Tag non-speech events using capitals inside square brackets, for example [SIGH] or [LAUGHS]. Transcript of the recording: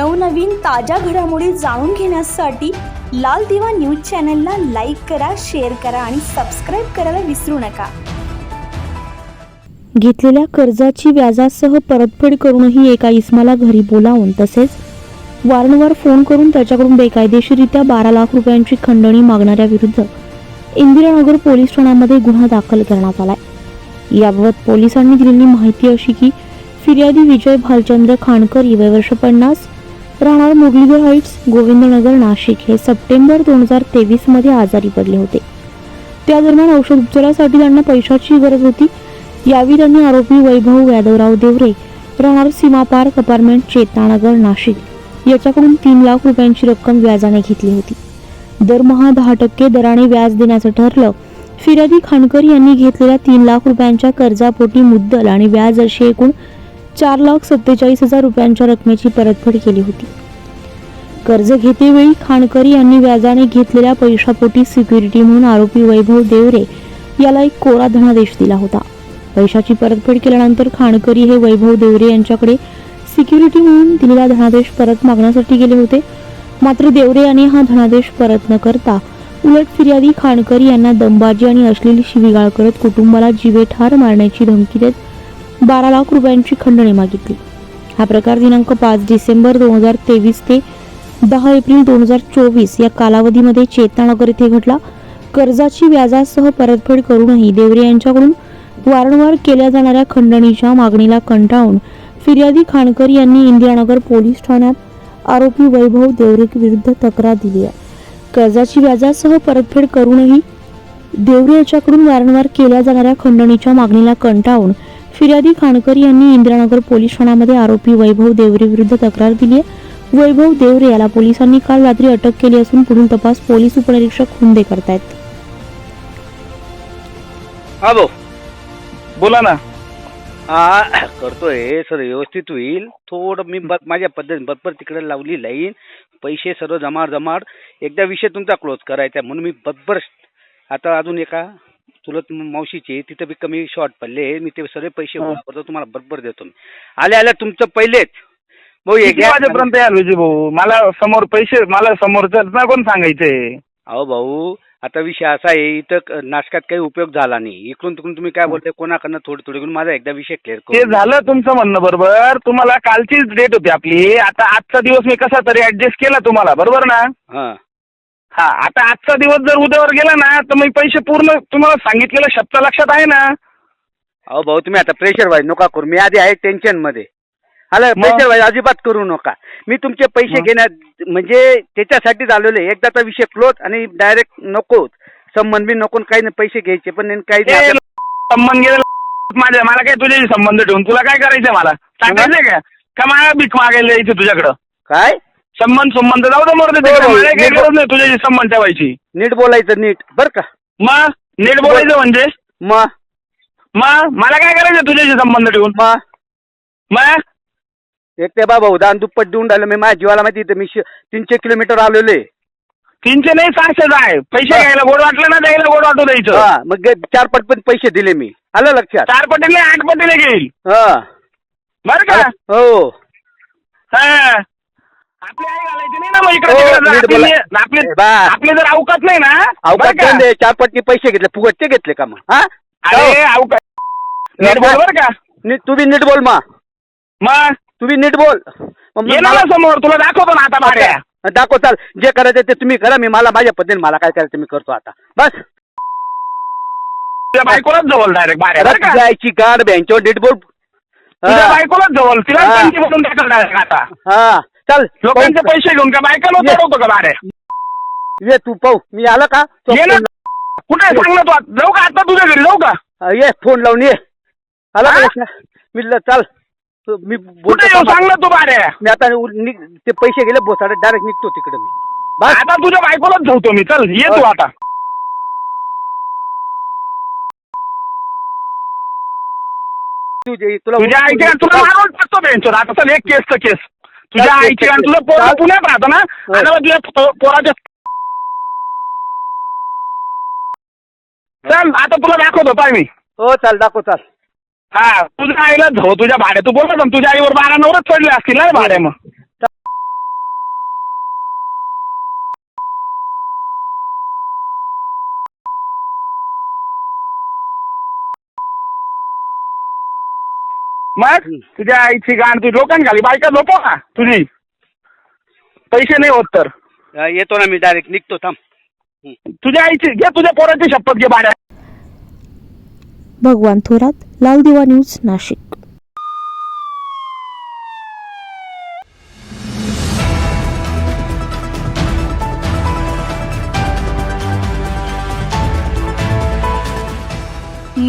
नवनवीन ताज्या घडामोडी जाणून घेण्यासाठी लाल दिवा न्यूज चॅनलला लाईक करा शेअर करा आणि सबस्क्राईब करायला विसरू नका. घेतलेल्या कर्जाची व्याजासह परतफेड करूनही एका इस्माला घरी बोलावून तसेच वारंवार फोन करून त्याच्याकडून बेकायदेशीरित्या बारा लाख रुपयांची खंडणी मागणाऱ्या विरुद्ध इंदिरानगर पोलीस ठाण्यामध्ये गुन्हा दाखल करण्यात आलाय. याबाबत पोलिसांनी दिलेली माहिती अशी की फिर्यादी विजय भालचंद्र खाणकर वय वर्ष पन्नास राहणार मुरलीधर हाईट्स गोविंदनगर नाशिक हे सप्टेंबर दोन हजार तेवीसमध्ये आजारी पडले होते. त्या दरम्यान औषध उपचारासाठी त्यांना पैशाची गरज होती. यावेळी त्यांनी आरोपी वैभव यादवराव देवरे राहणार सीमा पार्क अपार्टमेंट चेतनानगर नाशिक याच्याकडून तीन लाख रुपयांची रक्कम व्याजाने घेतली होती. दरमहा दहा टक्के दराने व्याज देण्याचं ठरलं. फिर्यादी खानकर यांनी घेतलेल्या तीन लाख रुपयांच्या कर्जापोटी मुद्दल आणि व्याज अशी एकूण चार लाख सत्तेचाळीस हजार रुपयांच्या रकमेची परतफेड केली होती. कर्ज घेतेवेळी खानकरी यांनी व्याजाने घेतलेल्या पैशापोटी सिक्युरिटी म्हणून आरोपी वैभव देवरे याला एक कोरा धनादेश दिला होता. पैशाची परतफेड केल्यानंतर खानकरी हे वैभव देवरे यांच्याकडे सिक्युरिटी म्हणून दिलेला धनादेश परत मागण्यासाठी गेले होते. मात्र देवरे यांनी हा धनादेश परत न करता उलट फिर्यादी खानकरी यांना दंबाजी आणि अश्लील शिवीगाळ करत कुटुंबाला जीवे ठार मारण्याची धमकी देत बारा लाख रुपयांची खंडणी मागितली. हा प्रकार दिनांक पाच डिसेंबर दोन हजार तेवीस ते दहा एप्रिल दोन हजार चोवीस या कालावधीमध्ये चेतनानगर येथे घडला. कर्जाची व्याजासह परतफेड करूनही देवरे यांच्याकडून वारंवार केल्या जाणाऱ्या खंडणीच्या मागणीला कंटाळून फिर्यादी खानकर यांनी इंदिरानगर पोलीस ठाण्यात आरोपी वैभव देवरे विरुद्ध तक्रार दिली आहे. कर्जाची व्याजासह परतफेड करूनही देवरे यांच्याकडून वारंवार केल्या जाणाऱ्या खंडणीच्या मागणीला कंटाळून फिर्यादी खानकर यांनी इंदिरानगर पोलीस ठाण्यामध्ये आरोपी वैभव देवरे विरुद्ध तक्रार दिली आहे. वैभव देवरे याला पोलिसांनी काल रात्री अटक केली असून पुढील तपास पोलीस उपनिरीक्षक हुंदे करतायत. हा भाऊ बोला ना. हा करतोय सर व्यवस्थित होईल. थोडं मी ब माझ्या पद्धतीने बरोबर तिकडे लावली लाईन. पैसे सर्व जमाड जमाड एकदा विषय तुमचा क्लोज करायचा म्हणून मी बरोबर आता अजून एका चुलत मावशीचे तिथं बी कमी शॉर्ट पडले मी ते सगळे पैसे करतो तुम्हाला बरोबर देतो मी. आल्या आल्या तुमचं पहिलेच. भाऊ किती घ्या. वाजेपर्यंत याल विजय भाऊ? मला समोर पैसे मला समोरचं ना कोण सांगायचंय अहो भाऊ आता विषय असा आहे इथं क- नाटकात काही उपयोग झाला नाही. इकडून तिकडून तुम्ही काय बोलताय कोणाकडनं थोडी थोडी करून माझा एकदा विषय क्लिअर ते करू झालं तुमचं म्हणणं बरोबर. तुम्हाला कालचीच डेट होती आपली. आता आजचा दिवस मी कसा तरी ऍडजस्ट केला तुम्हाला. बरोबर ना? हां. हा आता आजचा दिवस जर उद्यावर गेला ना तर मी पैसे पूर्ण तुम्हाला सांगितलेलं शब्द लक्षात आहे ना? अहो भाऊ तुम्ही आता प्रेशर वाईज नका करू. मी आधी आहे टेन्शनमध्ये. आलं मग? प्रेशर वाईज अजिबात करू नका. मी तुमचे पैसे मग? घेण्यात म्हणजे त्याच्यासाठी झालेले एकदाचा विषय क्लोज आणि डायरेक्ट नको संबंध बी नको आणि काही नाही पैसे घ्यायचे पण काही ए, नाही. आपल्या- संबंध गेला [LAUGHS] माझ्या मला काय तुझ्याशी संबंध ठेवून? तुला काय करायचंय मला? सांगायचंय का? का मला भीक मागायला यायचं तुझ्याकडं? काय? संबंध संबंध. जाऊ दे मरते हो, हो, मला काही नीट गरज नाही तुझ्याशी संबंध ठेवायची. नीट बोलायचं नीट. बर का? मग नीट बोलायचं म्हणजे? मग मग मला काय करायचं तुझ्याशी संबंध ठेवून? मग मग एक ते बाबा उदाहरण दुप्पट देऊन राहिलं. मी माझ्या जीवाला माहिती इथं मी श- तीनशे किलोमीटर आलेलो आहे. तीनशे नाही सहाशेच आहे पैसे हा. घ्यायला गोड वाटलं ना द्यायला गोड वाटू द्यायचं. हा मग गे- चार पट पण पैसे दिले मी. आलं लक्षात? चार पटीने आठ पटीने घेईल. हा. बरं का? हो. हा. आपली आई घालायची नाही ना मग इकडे हो, तिकडे जर नीट आपली बोला. आपली ए, बा. आपली जर अवकात नाही ना? बरं का? दे चार पटनी पैसे घेतले फुगटचे घेतले का मग? हा? अरे अवकात नीट बोल बरं का? नीट तू बी नीट बोल मा मग? तू बी नीट बोल. मग ये ना मला- समोर तुला दाखवतो ना आता भाड्या. दाखव चाल. जे करायचं ते तुम्ही करा मी मला माझ्या पद्धतीने मला काय करायचं मी करतो आता. बस. तुझ्या बायकोलाच जवळ डायरेक्ट भाड्या बरं का? जायची गाड बँकेवर नीट बोल. तुझ्या हा. बायकोलाच जवळ. तिला हा. म्हणून डायरेक्ट आता. हा. चल. लोकांचे पैसे घेऊन का? बायकांना ये. सोडवतो का भाड्या ये तू पाहू. मी आलं का? ये ना. कुठे आहे? सांग ना तू? आता. जाऊ का आता तुझ्या घरी? जाऊ का? हा, ये फोन लावून ये. आला हा? मी ल- चाल. तू- मी कुठे येऊ? सांग ना तू भाड्या मी आता उ- ते पैसे गेले बोसाडे डायरेक्ट निघतो तिकडे मी. बस. आता तुझ्या बायकोलाच धावतो मी. चल ये तू. आता. तुझे तुला तुझ्या आईची आणि तुला मारून टाकतो बेंचवर आता चल एक केस तर केस. तुझ्या आईची आणि तुझं पोरं. पुण्यात राहतो ना? हो. आणि मग तुझ्या पोराच्या चल आता तुला दाखवतो पाय मी. हो चाल दाखव चाल. हा तुझ्या आईला तुझ्या भाड्या. तू बोलत तुझ्या आईवर बारा नवरच चढले असतील ना भाड्या मग. मग. तुझ्या आईची गाण तुझी लोकांखाली बायका झोपव ना तुझी. पैसे नाही होत तर. अं, येतो ना मी डायरेक्ट निघतो थांब. तुझ्या आईची घे तुझ्या पोराची शपथ घे भाड्या भगवान थोरात लाल दिवा न्यूज नाशिक.